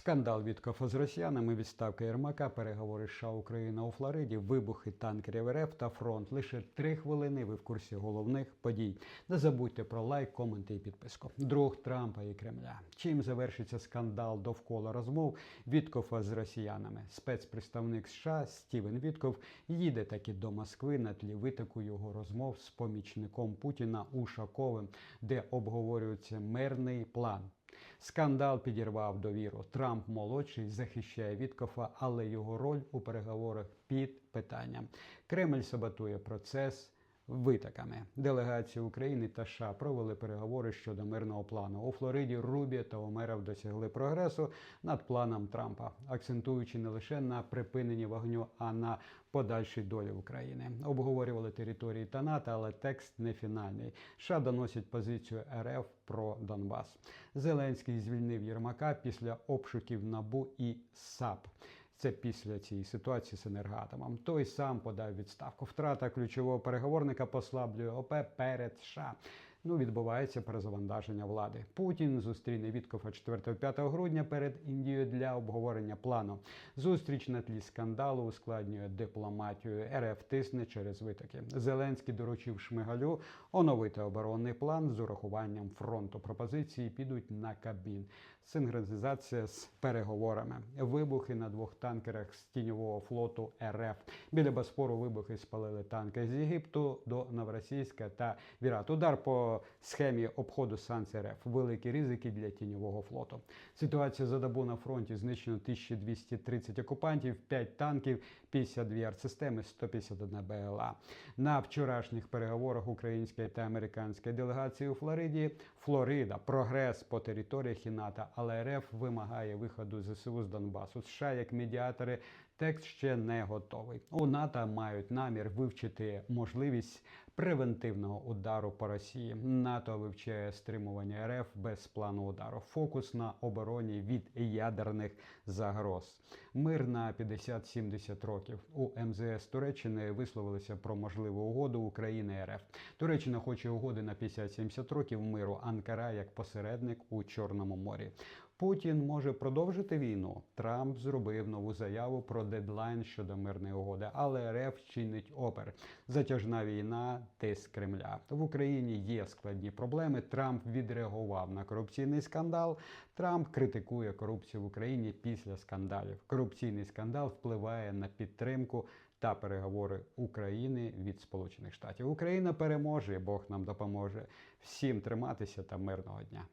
Скандал Віткофа з росіянами, відставка Єрмака, переговори США Україна у Флориді, вибухи танкерів РФ та фронт. Лише три хвилини. Ви в курсі головних подій. Не забудьте про лайк, коменти і підписку. Друг Трампа і Кремля. Чим завершиться скандал довкола розмов Віткофа з росіянами? Спецпредставник США Стівен Вітков їде таки до Москви на тлі витоку його розмов з помічником Путіна Ушаковим, де обговорюється мирний план. Скандал підірвав довіру. Трамп молодший захищає Віткофа, але його роль у переговорах під питанням. Кремль саботує процес. Витоками делегації України та США провели переговори щодо мирного плану. У Флориді Рубі та Омеров досягли прогресу над планом Трампа, акцентуючи не лише на припиненні вогню, а на подальшій долі України. Обговорювали території та НАТО, але текст не фінальний. США доносять позицію РФ про Донбас. Зеленський звільнив Єрмака після обшуків НАБУ і САП. Це після цієї ситуації з енергатомом. Той сам подав відставку. Втрата ключового переговорника послаблює ОП перед США. Ну, відбувається перезавантаження влади. Путін зустріне Віткофа 4-5 грудня перед Індією для обговорення плану. Зустріч на тлі скандалу ускладнює дипломатію. РФ тисне через витоки. Зеленський доручив Шмигалю оновити оборонний план з урахуванням фронту. Пропозиції підуть на Кабмін. Синхронізація з переговорами. Вибухи на двох танкерах з тіньового флоту РФ. Біля Боспору вибухи спалили танки з Єгипту до Новоросійська та Вірат. Удар по схемі обходу санкцій РФ. Великі ризики для тіньового флоту. Ситуація за добу на фронті знищено 1230 окупантів, 5 танків, 52 артсистеми, 151 БЛА. На вчорашніх переговорах української та американської делегації у Флориді Флорида прогрес по територіях і НАТО, але РФ вимагає виходу ЗСУ з Донбасу. США як медіатори. Текст ще не готовий. У НАТО мають намір вивчити можливість превентивного удару по Росії. НАТО вивчає стримування РФ без плану удару. Фокус на обороні від ядерних загроз. Мир на 50-70 років. У МЗС Туреччини висловилися про можливу угоду України РФ. Туреччина хоче угоди на 50-70 років миру. Анкара як посередник у Чорному морі. Путін може продовжити війну. Трамп зробив нову заяву про дедлайн щодо мирної угоди, але РФ чинить опер. Затяжна війна, тиск Кремля. В Україні є складні проблеми. Трамп відреагував на корупційний скандал. Трамп критикує корупцію в Україні після скандалів. Корупційний скандал впливає на підтримку. Та переговори України від Сполучених Штатів. Україна переможе, Бог нам допоможе. Всім триматися та мирного дня.